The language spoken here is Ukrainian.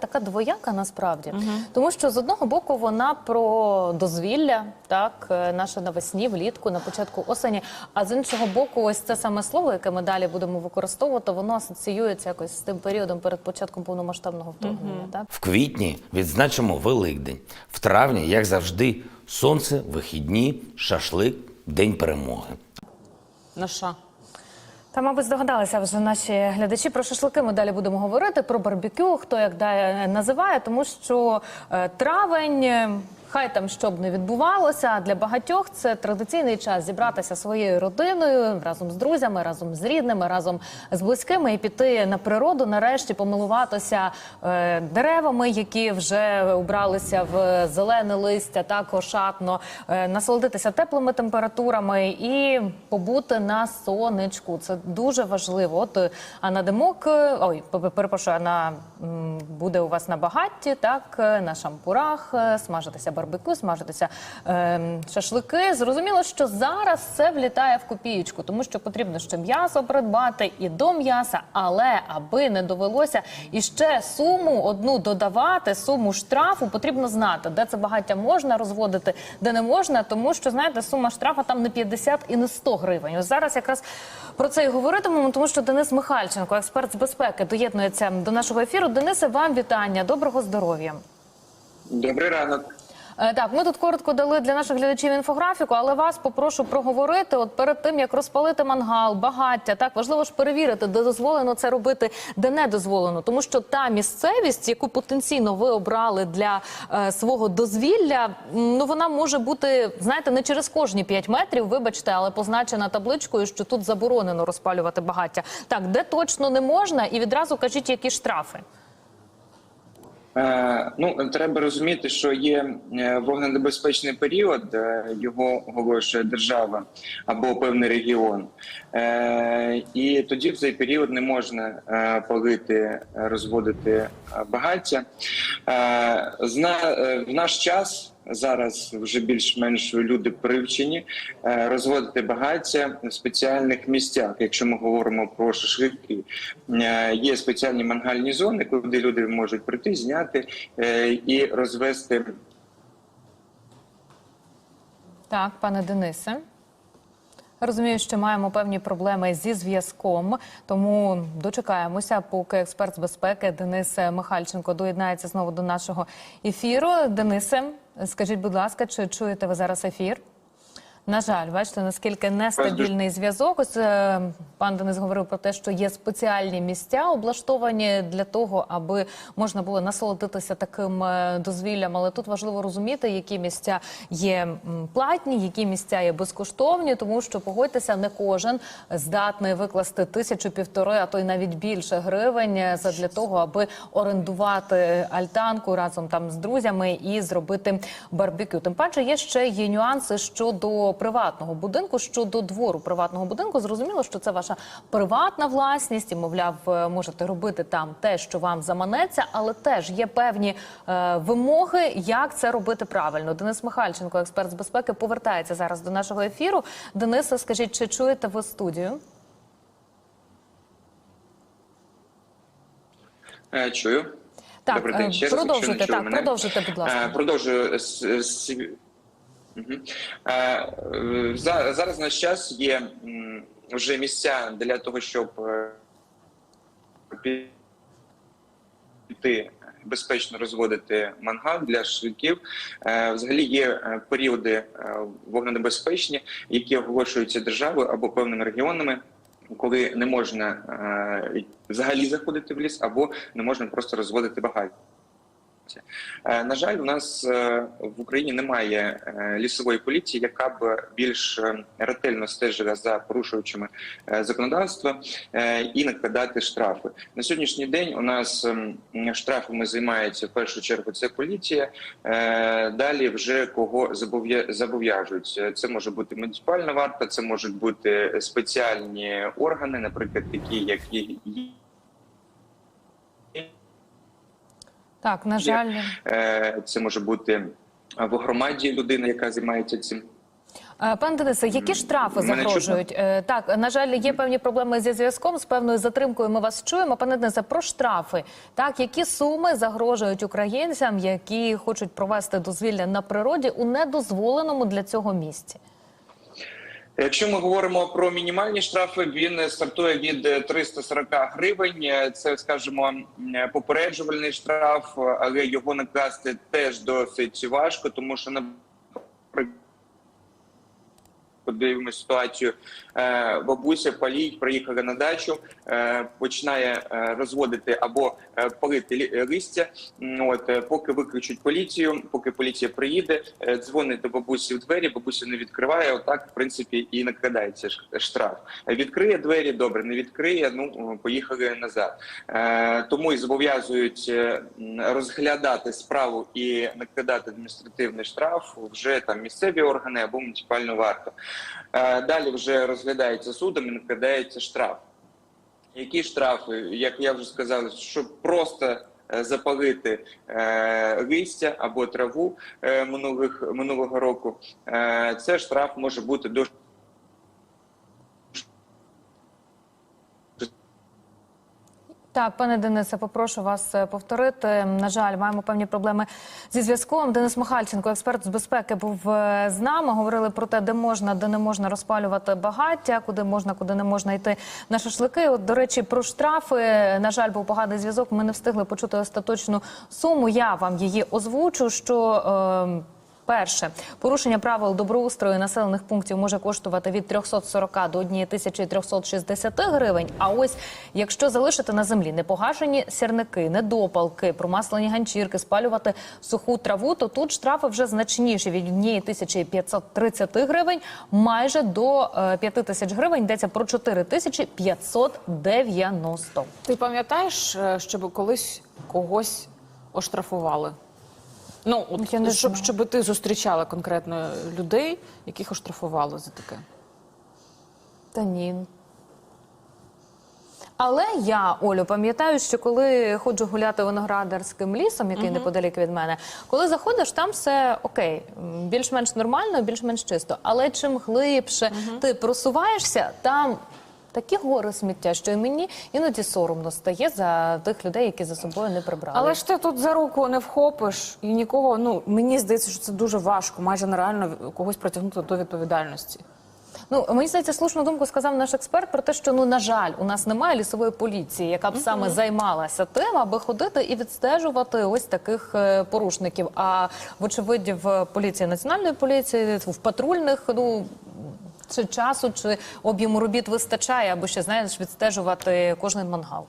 Така двояка насправді, тому що з одного боку вона про дозвілля, так е, наше навесні, влітку, на початку осені. А з іншого боку, ось це саме слово, яке ми далі будемо використовувати, воно асоціюється якось з тим періодом перед початком повномасштабного вторгнення. Так В квітні відзначимо Великдень. В травні, як завжди, сонце, вихідні, шашлик, день перемоги. На ша. Та, мабуть, здогадалися вже наші глядачі про шашлики. Ми далі будемо говорити про барбекю, хто як дає називає, тому що е, травень. Хай там що б не відбувалося для багатьох це традиційний час зібратися своєю родиною разом з друзями, разом з рідними, разом з близькими і піти на природу, нарешті помилуватися е, деревами, які вже убралися в зелене листя, так ошатно, е, насолодитися теплими температурами і побути на сонечку. Це дуже важливо. От е, Анна Демок, е, ой, пе- перепрошую, Анна буде у вас на багатті, так е, на шампурах, е, смажитися барбекю, смажитися е, шашлики. Зрозуміло, що зараз це влітає в копієчку, тому що потрібно ще м'ясо придбати і до м'яса, але аби не довелося і ще суму одну додавати, суму штрафу, потрібно знати, де це багаття можна розводити, де не можна, тому що знаєте, сума штрафа там не 50 і не 100 гривень. Ось зараз якраз про це і говоритимемо, тому що Денис Михальченко, експерт з безпеки, доєднується до нашого ефіру. Денисе, вам вітання, доброго здоров'я. Добрий ранок. Е, Так, ми тут коротко дали для наших глядачів інфографіку, але вас попрошу проговорити. От перед тим як розпалити мангал, багаття, так важливо ж перевірити, де дозволено це робити, де не дозволено, тому що та місцевість, яку потенційно ви обрали для е, свого дозвілля, ну вона може бути, знаєте, не через кожні 5 метрів, вибачте, але позначена табличкою, що тут заборонено розпалювати багаття. Так, де точно не можна, і відразу кажіть, які штрафи. Е, ну, треба розуміти, що є е, вогненебезпечний період, е, його оголошує держава або певний регіон. І тоді в цей період не можна палити, розводити багаття. В наш час. Зараз вже більш-менш люди привчені е, розводити багаття в спеціальних місцях. Якщо ми говоримо про шашлики, Е, є спеціальні мангальні зони, куди люди можуть прийти, зняти е, і розвести Так, пане Денисе. Розумію, що маємо певні проблеми зі зв'язком, тому дочекаємося, поки експерт з безпеки Денис Михальченко доєднається знову до нашого ефіру. Денисе, скажіть, будь ласка, чи чуєте ви зараз ефір? На жаль, бачите, наскільки нестабільний зв'язок. Ось е, пан Денис говорив про те, що є спеціальні місця облаштовані для того, аби можна було насолодитися таким е, дозвіллям. Але тут важливо розуміти, які місця є платні, які місця є безкоштовні, тому що погодьтеся, не кожен здатний викласти тисячу півтори, а то й навіть більше гривень е, задля того, аби орендувати альтанку разом там з друзями і зробити барбекю. Тим паче є ще є нюанси щодо приватного будинку, щодо двору приватного будинку. Зрозуміло, що це ваша приватна власність, і мовляв, можете робити там те, що вам заманеться, але теж є певні е, вимоги, як це робити правильно. Денис Михальченко, експерт з безпеки, повертається зараз до нашого ефіру. Денисе, скажіть, чи чуєте ви студію? Е, чую. Так, Добрий день е, ще продовжуйте, так, мене. продовжуйте, будь ласка. Е, Продовжую. Зараз наш час є вже місця для того, щоб е, піти безпечно розводити мангал для швидків. Е, Взагалі є е, періоди е, вогненебезпечні, які оголошуються державою або певними регіонами. Коли не можна е, взагалі заходити в ліс, або не можна просто розводити багаття. Е, На жаль, у нас е, в Україні немає е, лісової поліції, яка б більш ретельно стежила за порушуючими законодавство е, і накладати штрафи. На сьогоднішній день у нас ем, штрафами займається в першу чергу це поліція. Далі вже кого зобов'я- зобов'яжуть. Це може бути муніципальна варта, це можуть бути спеціальні органи, наприклад, такі як є- Так, на жаль. Е, Це може бути в громаді людина, яка займається цим. Е, Пане Денисе, які штрафи Мене загрожують? Е, Так, на жаль, є певні проблеми зі зв'язком з певною затримкою. Ми вас чуємо. Пане Денисе, про штрафи. Так, які суми загрожують українцям, які хочуть провести дозвілля на природі у недозволеному для цього місці? Якщо ми говоримо про мінімальні штрафи, він стартує від е, 340 гривень. Е, Це, скажімо, попереджувальний штраф, але його накласти теж досить важко, тому що наприклад, Подивимося ситуацію. Е, Бабуся палій приїхала на дачу, е, починає е, розводити або палити листя. От поки викличуть поліцію, поки поліція приїде, дзвонить до бабусі в двері. Бабуся не відкриває. Отак, в принципі, і накладається штраф. Відкриє двері, добре, не відкриє. Ну поїхали назад. Тому і зобов'язують розглядати справу і накладати адміністративний штраф вже там місцеві органи або муніципальну варту. Е, Далі вже розглядається судом і накладається штраф. Які штрафи, як я вже сказав, щоб просто е, запалити е, листя або траву е, минулих минулого року, е, це штраф може бути до Так, пане Денисе, попрошу вас е, повторити. На жаль, маємо певні проблеми зі зв'язком. Денис Михальченко, експерт з безпеки, був е, з нами. Говорили про те, де можна, де не можна розпалювати багаття, куди можна, куди не можна йти на шашлики. От, до речі, про штрафи. На жаль, був поганий зв'язок. Ми не встигли почути остаточну суму. Я вам її озвучу. Що е, Перше порушення правил доброустрою населених пунктів може коштувати від 340 до 1360 гривень. А ось якщо залишити на землі непогашені сірники, недопалки, промаслені ганчірки, спалювати суху траву, то тут штрафи вже значніші від 1530 гривень майже до е, 5 тисяч гривень. Йдеться про 4590. Ти пам'ятаєш, е, щоб колись когось оштрафували? Ну, от, Я не щоб, щоб ти зустрічала конкретно людей, яких оштрафували за таке. Та ні. Але я, Олю, пам'ятаю, що коли ходжу гуляти виноградарським лісом, який неподалік від мене, коли заходиш, там все окей, більш-менш нормально, більш-менш чисто. Але чим глибше ти просуваєшся, там такі гори сміття, що і мені іноді соромно стає за тих людей, які за собою не прибрали. Але ж ти тут за руку не вхопиш і нікого. Ну мені здається, що це дуже важко, майже нереально когось притягнути до відповідальності. Ну мені здається, слушну думку сказав наш експерт про те, що ну на жаль, у нас немає лісової поліції, яка б саме займалася тим, аби ходити і відстежувати ось таких е, порушників. А вочевидь, в поліції національної поліції, в патрульних, ну. Чи часу, чи об'єму робіт вистачає, аби ще знаєш відстежувати кожний мангал?